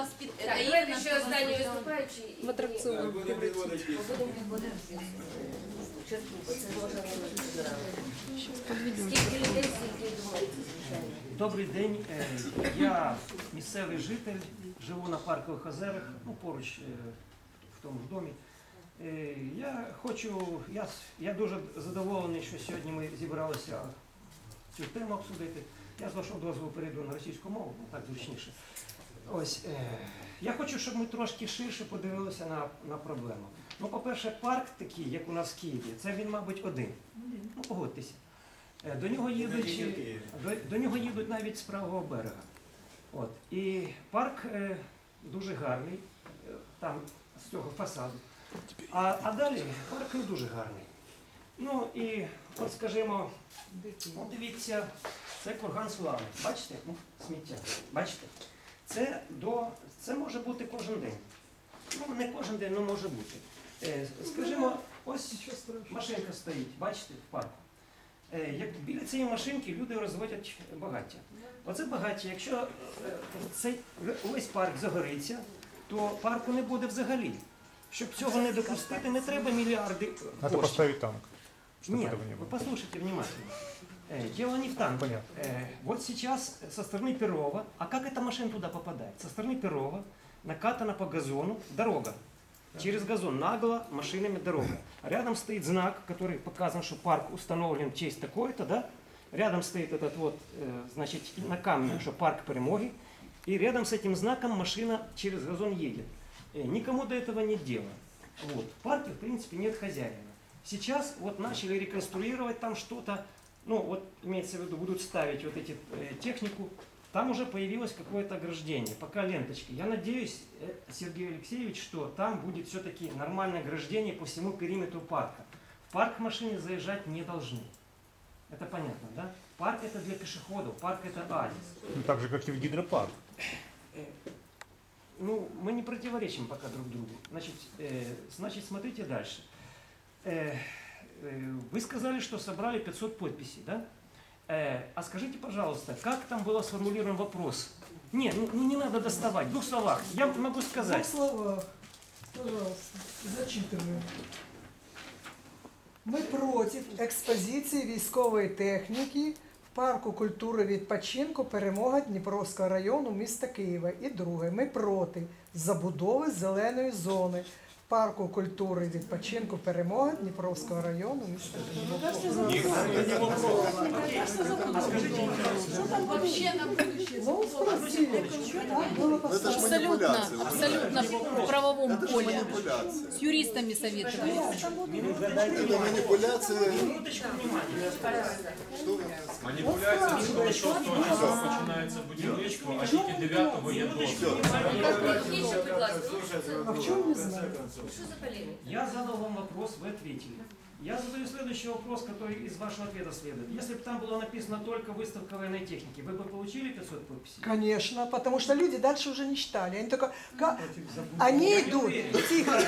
вас під... Так, давайте ще останній виступаючий. В атракціон. Скільки людей, скільки. Добрий день. Е, Я місцевий житель, живу на паркових озерах, ну поруч е, в тому ж домі. Е, Я хочу, я, с- я дуже задоволений, що сьогодні ми зібралися цю тему обсудити. Я з вашого дозволу перейду на російську мову, бо так зручніше. Ось е, я хочу, щоб ми трошки ширше подивилися на, на проблему. Ну, по-перше, парк такий, як у нас в Києві, це він, мабуть, один. Ну, погодьтеся. Е, До нього їдуть. До, до нього їдуть навіть з правого берега. От. І парк е, дуже гарний, е, там з цього фасаду. А, а далі парк не дуже гарний. Ну і от скажімо, от дивіться, це курган слави. Бачите? Ну, сміття. Бачите? Це, до, це може бути кожен день. Ну, не кожен день, але може бути. Е, скажімо, ось машинка стоїть, бачите, в парку. Е, Як біля цієї машинки люди розводять багаття. Оце багаття, якщо е, цей весь парк загориться, то парку не буде взагалі. Щоб цього не допустити, не треба мільярди Надо коштів. поставить танк, чтобы Нет, этого не вы было. послушайте внимательно. Э, Дело не в танке. Понятно. Э, Вот сейчас со стороны Перова, а как эта машина туда попадает? Со стороны Перова накатана по газону дорога. Через газон нагло машинами дорога. Рядом стоит знак, который показан, что парк установлен в честь такой-то, да? Рядом стоит этот вот, э, значит, на камне, что парк Перемоги. И рядом с этим знаком машина через газон едет. Никому до этого нет дела. Вот. В парке, в принципе, нет хозяина. Сейчас вот начали реконструировать там что-то, ну вот имеется в виду, будут ставить вот эти э, технику, там уже появилось какое-то ограждение, пока ленточки. Я надеюсь, э, Сергей Алексеевич, что там будет все-таки нормальное ограждение по всему периметру парка. В парк машины заезжать не должны. Это понятно, да? Парк это для пешеходов, парк это оазис. Ну, так же, как и в гидропарк. Э, Ну, мы не противоречим пока друг другу. Значит, э, значит смотрите дальше. Э, э, вы сказали, что собрали 500 подписей, да? Э, а скажите, пожалуйста, как там был сформулирован вопрос? Нет, ну, ну не надо доставать, в двух словах. Я могу В двух сказать. словах, пожалуйста, зачитываю. Ми проти експозиції військової техніки в парку культури відпочинку Перемога Дніпровського району міста Києва. І друге, ми проти забудови зеленої зони в парку культури відпочинку Перемога Дніпровського району міста Києва. Вообще на будущее. Ну, спросили, так было поставлено. Абсолютно, абсолютно в правовом поле. Манипуляция. С юристами советовались. Это манипуляция. Минуточку внимания. Маніпуляція з того, що з того часу починається будівництво, а тільки 9-го є дозвіл. Технічно, будь ласка, ну, А в чем не знаю? Що за? Я задал вам вопрос, вы ответили. Я задаю следующий вопрос, который из вашего ответа следует. Если бы там было написано только выставка военной техники, вы бы получили 500 подписей? Конечно, потому что люди дальше уже не читали. Они только... ка- Они Я идут. уверен. Тихо.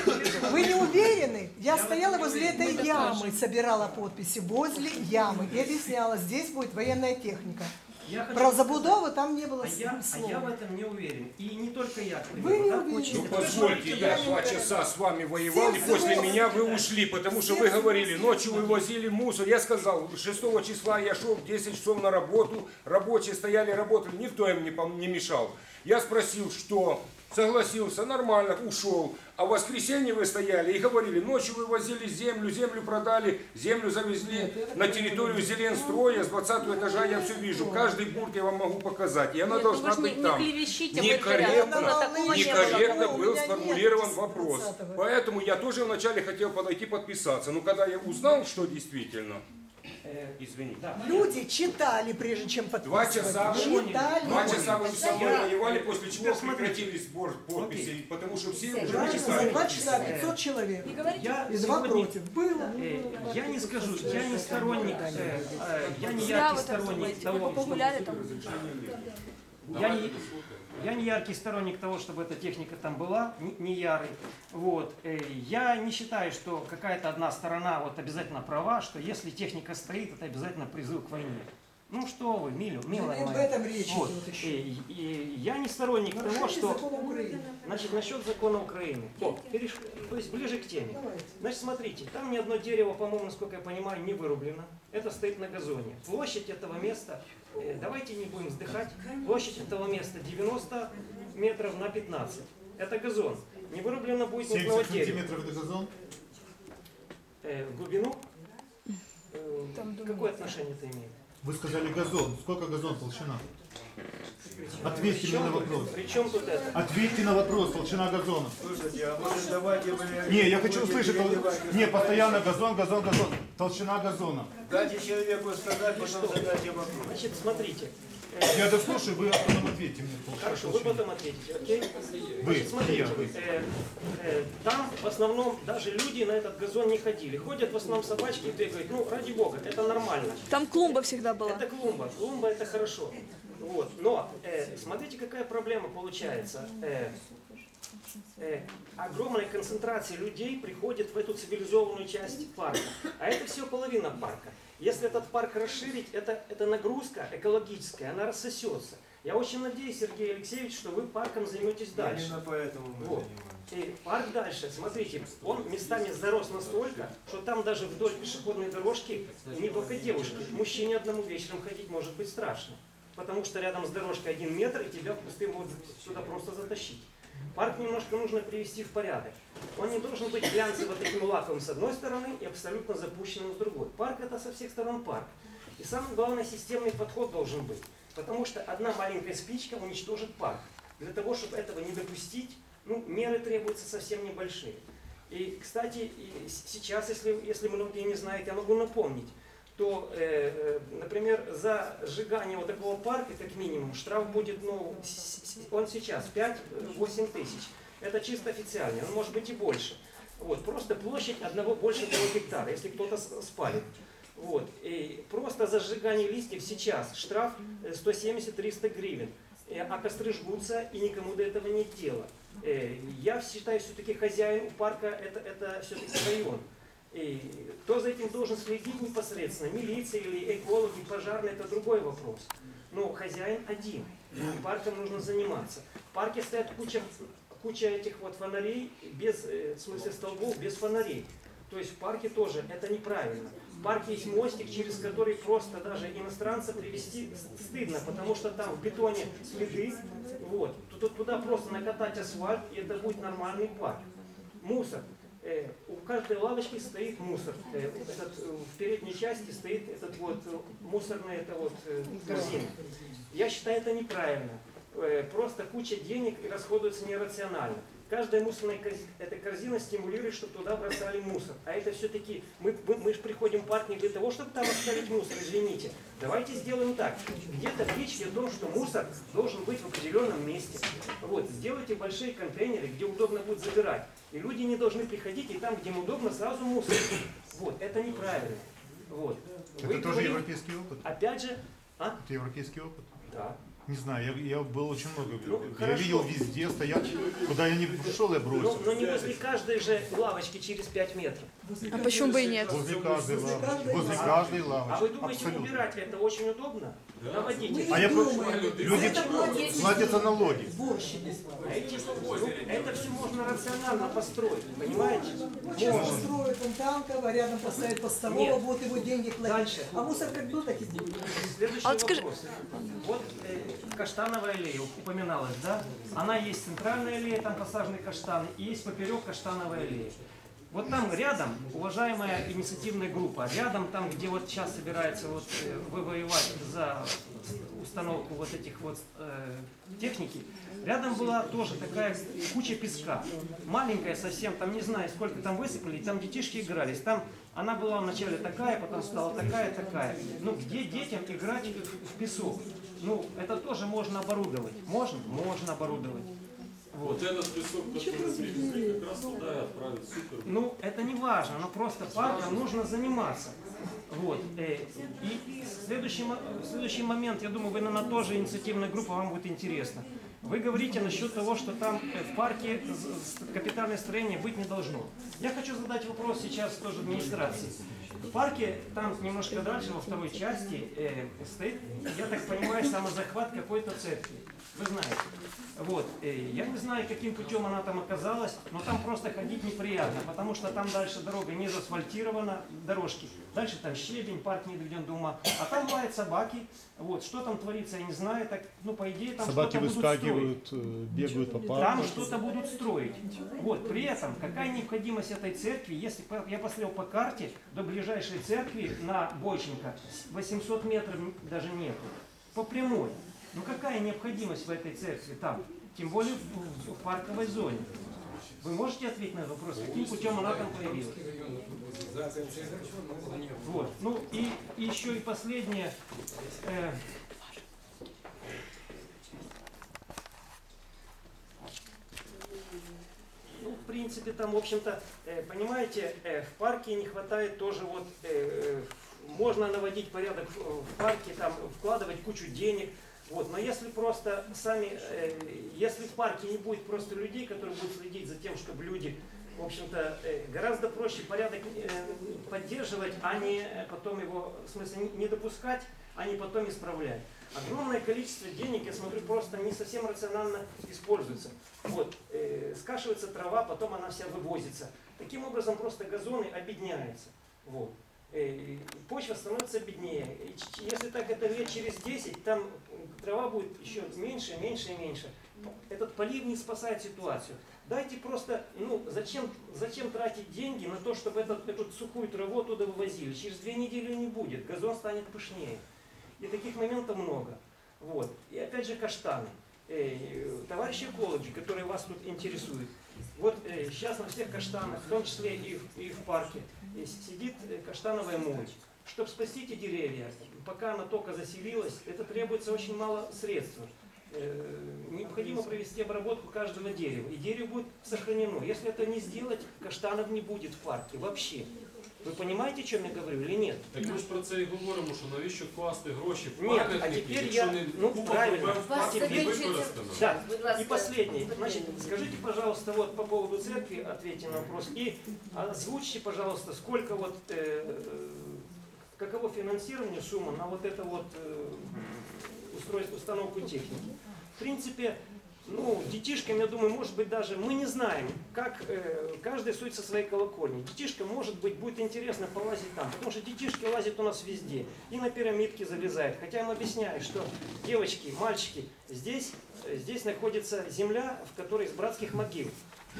Вы не уверены? Я стояла возле этой ямы, собирала подписи возле ямы и объясняла, здесь будет военная техника. Я хочу Про сказать, забудову там не было А я, а я в слова. этом не уверен. И не только я. к Вы не уверены. очень- Ну Это позвольте, я два часа с вами воевал, и Всем после взрослым. меня вы ушли, потому что Всем вы говорили, взрослым. ночью вы возили мусор. Я сказал, 6 числа я шел в 10 часов на работу, рабочие стояли, работали, никто им не, пом- не мешал. Я спросил, что согласился, нормально, ушел. А в воскресенье вы стояли и говорили, ночью вы возили землю, землю продали, землю завезли на территорию Зеленстроя с 20 этажа, я все вижу. Каждый бурт я вам могу показать, и она Нет, ну должна не, быть не там. вы Некорректно, не некорректно был нет сформулирован 10%. вопрос. Поэтому я тоже вначале хотел подойти подписаться. Но когда я узнал, что действительно, Э, извините, да. Люди читали, прежде чем Два часа, вы- Читали. два часа вы со мной Я- воевали, после чего прекратили сбор подписей, потому что все уже Два часа, написали. два часа 500 человек. Я И два сегодня- против. Было. Э, Я не скажу, я не сторонник, э, э, я не Зря яркий вы так сторонник думаете. того, Вы погуляли там? Я не, я не яркий сторонник того, чтобы эта техника там была, не, не ярый. Вот. Э, Я не считаю, что какая-то одна сторона вот обязательно права, что если техника стоит, это обязательно призыв к войне. Ну что вы, милю, милая моя. этом речь Вот. идет еще. И, и я не сторонник того, Нарушение что... закона Украины. Значит, насчет закона Украины. О, переш... То есть ближе к теме. Давайте. Значит, смотрите, там ни одно дерево, по-моему, насколько я понимаю, не вырублено. Это стоит на газоне. Площадь этого места, э, давайте не будем вздыхать, площадь этого места 90 метров на 15. Это газон. Не вырублено будет ни одного 70 дерева. сантиметров это газон? Э, в глубину? Э, какое отношение это имеет? Вы сказали газон. Сколько газон толщина? Ответьте мне на вопрос. Причем тут это? Ответьте на вопрос, толщина газона. Слушайте, а может давайте. Не, я хочу услышать. тол- Не, постоянно газон, газон, газон. Толщина газона. Дайте человеку сказать, потом задайте вопрос. Значит, смотрите. Я дослушаю, вы потом ответьте мне. Хорошо, вы потом ответите, окей? Вы, смотрите, я, вы. э, э, там в основном даже люди на этот газон не ходили. Ходят в основном собачки и бегают. Ну, ради бога, это нормально. Там клумба всегда была. Это клумба. Клумба это хорошо. Вот. Но э, смотрите, какая проблема получается. Э, э, огромная концентрация людей приходит в эту цивилизованную часть парка. А это все половина парка. Если этот парк расширить, это, это нагрузка экологическая, она рассосется. Я очень надеюсь, Сергей Алексеевич, что вы парком займетесь дальше. Именно поэтому мы Вот. И парк дальше, смотрите, он местами зарос настолько, что там даже вдоль пешеходной дорожки не только девушки, мужчине одному вечером ходить может быть страшно. Потому что рядом с дорожкой один метр, и тебя пустым могут сюда просто затащить. Парк немножко нужно привести в порядок. Он не должен быть глянцево таким лаковым с одной стороны и абсолютно запущенным с другой. Парк это со всех сторон парк. И самый главный системный подход должен быть. Потому что одна маленькая спичка уничтожит парк. Для того, чтобы этого не допустить, ну, меры требуются совсем небольшие. И, кстати, сейчас, если, если многие не знают, я могу напомнить, то, э, э, например, за сжигание вот такого парка, как минимум, штраф будет, ну, он сейчас 5-8 тысяч. Это чисто официально, он может быть и больше. Вот, просто площадь одного больше одного гектара, если кто-то спалит. Вот. И просто за сжигание листьев сейчас штраф э, 170-300 гривен. Э, А костры жгутся, и никому до этого нет дела. Э, Я считаю, все-таки хозяин у парка это, это все-таки район. И кто за этим должен следить непосредственно, милиция или экологи, пожарные, это другой вопрос. Но хозяин один, и парком нужно заниматься. В парке стоят куча, куча этих вот фонарей, без, э, в смысле столбов, без фонарей. То есть в парке тоже это неправильно. В парке есть мостик, через который просто даже иностранца привести стыдно, потому что там в бетоне следы. Вот. Ту- Туда просто накатать асфальт, и это будет нормальный парк. Мусор. Э, у каждой лавочки стоит мусор. Э, этот, э, в передней части стоит этот вот мусорный это вот корзина. Я считаю это неправильно. Просто куча денег расходуется нерационально. Каждая мусорная корз- эта корзина стимулирует, чтобы туда бросали мусор. А это все-таки, мы, мы, мы же приходим в парк не для того, чтобы там оставить мусор, извините. Давайте сделаем так. Где-то речь о том, что мусор должен быть в определенном месте. Вот, сделайте большие контейнеры, где удобно будет забирать. И люди не должны приходить, и там, где им удобно, сразу мусор. Вот, это неправильно. Вот. Вы Это тоже говорите- европейский опыт? Опять же, а? Это европейский опыт? Да. Не знаю, я, я был очень много. Ну, я хорошо. видел везде, стоят, куда я не пришел, я Но, бросил. но не возле каждой же лавочки через 5 метров. А почему бы и нет? Возле каждой Возле лавочки. каждой Возле лавочки. каждой А вы лавочки. думаете, Абсолютно. убирать это очень удобно? Наводите. А я думаем. Люди платятся налоги. А эти- ну, это все можно рационально построить, понимаете? Ну, сейчас построят он танково, рядом поставят постового, будут его деньги платить. Дальше. А мусор как был, так и будет. Следующий А вот скажи- вопрос. Вот э, каштановая аллея упоминалась, да? Она есть центральная аллея, там посажены каштаны, и есть поперек каштановая аллея. Вот там рядом, уважаемая инициативная группа, рядом там, где вот сейчас собирается вот э, вы воевать за установку вот этих вот э, техники, рядом была тоже такая куча песка, маленькая совсем, там не знаю сколько там высыпали, там детишки игрались, там она была вначале такая, потом стала такая, такая. Ну где детям играть в, песок? Ну это тоже можно оборудовать, можно, можно оборудовать. Вот. Вот этот песок, который привезли, как раз туда и отправят. Супер. Ну, это не важно, но просто парком нужно заниматься. Вот. э, И следующий, следующий момент, я думаю, вы, наверное, тоже инициативная группа, вам будет интересно. Вы говорите насчет того, что там э, в парке капитальное строение быть не должно. Я хочу задать вопрос сейчас тоже администрации. В парке, там немножко дальше, во второй части, э, стоит, я так понимаю, самозахват какой-то церкви. Вы знаете. Вот. э, я не знаю, каким путем она там оказалась, но там просто ходить неприятно, потому что там дальше дорога не заасфальтирована, дорожки. Дальше там щебень, парк не доведен до ума. А там лают собаки. Вот. Что там творится, я не знаю. Так, ну, по идее, там Собаки что-то будут строить. выскакивают, э, бегают по Там парку. что-то будут строить. Вот, при этом, какая необходимость этой церкви, если я посмотрел по карте, до ближайшей церкви на Бойченко 800 метров даже нету. По прямой. Ну какая необходимость в этой церкви там? Тем более в, в парковой зоне. Вы можете ответить на этот вопрос, каким путем она там появилась? Вот. Ну и, и еще и последнее. Э, Ну, в принципе, там, в общем-то, э, понимаете, э, в парке не хватает тоже вот, э, можно наводить порядок в, парке, там, вкладывать кучу денег, вот, но если просто сами, э, если в парке не будет просто людей, которые будут следить за тем, чтобы люди, в общем-то, э, гораздо проще порядок э, поддерживать, а не потом его, в смысле, не- не допускать, а не потом исправлять. Огромное количество денег, я смотрю, просто не совсем рационально используется. Вот, э, скашивается трава, потом она вся вывозится. Таким образом просто газоны обедняются. Вот. Э, почва становится беднее. Если так это лет через 10, там трава будет еще меньше, меньше и меньше. Этот полив не спасает ситуацию. Дайте просто, ну, зачем, зачем тратить деньги на то, чтобы этот, эту сухую траву оттуда вывозили? Через две недели не будет, газон станет пышнее. И таких моментов много. Вот. И опять же каштаны. Э, Товарищи экологи, которые вас тут интересуют, вот э, сейчас на всех каштанах, в том числе и в, и в парке, э, сидит каштановая моль. Чтобы спасти эти деревья, пока она только заселилась, это требуется очень мало средств. Необходимо провести обработку каждого дерева, и дерево будет сохранено. Если это не сделать, каштанов не будет в парке вообще. Ви розумієте, о чому я говорю, или нет? Так ми ж про це і говоримо, що навіщо класти гроші в Ні, пам'ятники, а тепер якщо я- не ну, купа правильно. проблем в Вас парку не закінчується- використано. Да. Будь ласка. И последний. Значит, скажите, пожалуйста, вот по поводу церкви, ответьте на вопрос. И озвучьте, пожалуйста, сколько вот, э, э, каково финансирование, сумма на вот это вот э, устройство, установку техники. В принципе, ну, детишкам, я думаю, может быть даже, мы не знаем, как э, каждый сует со своей колокольни. Детишкам, может быть, будет интересно полазить там, потому что детишки лазят у нас везде, и на пирамидки залезают. Хотя им объясняю, что девочки, мальчики, здесь, э, здесь находится земля, в которой из братских могил.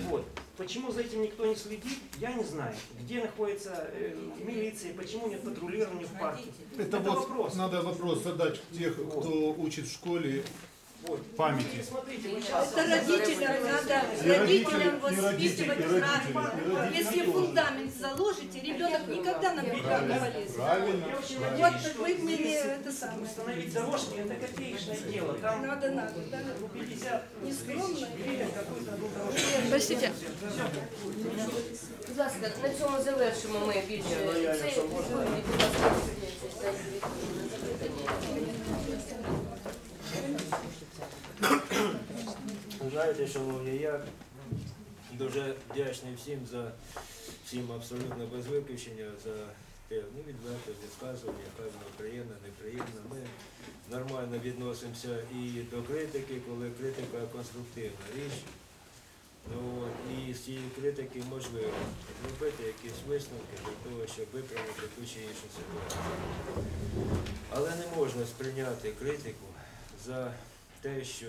Вот. Почему за этим никто не следит, я не знаю. Где находится э, милиция, почему нет патрулирования в парке. Это, вот вопрос. надо вопрос задать тех, кто учит в школе Вот. Памяти. Это родителям надо, И родителям и родители, правильно. Если фундамент заложите, ребенок никогда на берега не полезет. Вот вы если это самое. Установить дорожки это копеечное дело. Там Надо, надо, да. ну, 50 Не скромно. Простите, Будь ласка, на цьому завершимо ми більше це. Будь ласка, Знаєте, шановні, я дуже вдячний всім за всім абсолютно без виключення за те ну, відверте висказування, хай воно приємно, неприємно. Ми нормально відносимося і до критики, коли критика конструктивна річ. Ну, і з цієї критики можливо зробити якісь висновки для того, щоб виправити ту чи іншу ситуацію. Але не можна сприйняти критику за те, що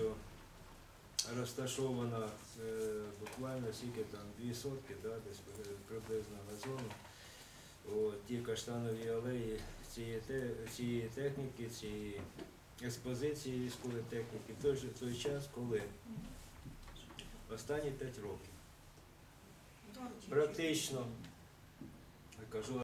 розташована е, буквально скільки там дві сотки, да, десь приблизно на зону. От, ті каштанові алеї цієї, те, цієї техніки, цієї експозиції військової техніки в той, той час, коли останні п'ять років практично, я кажу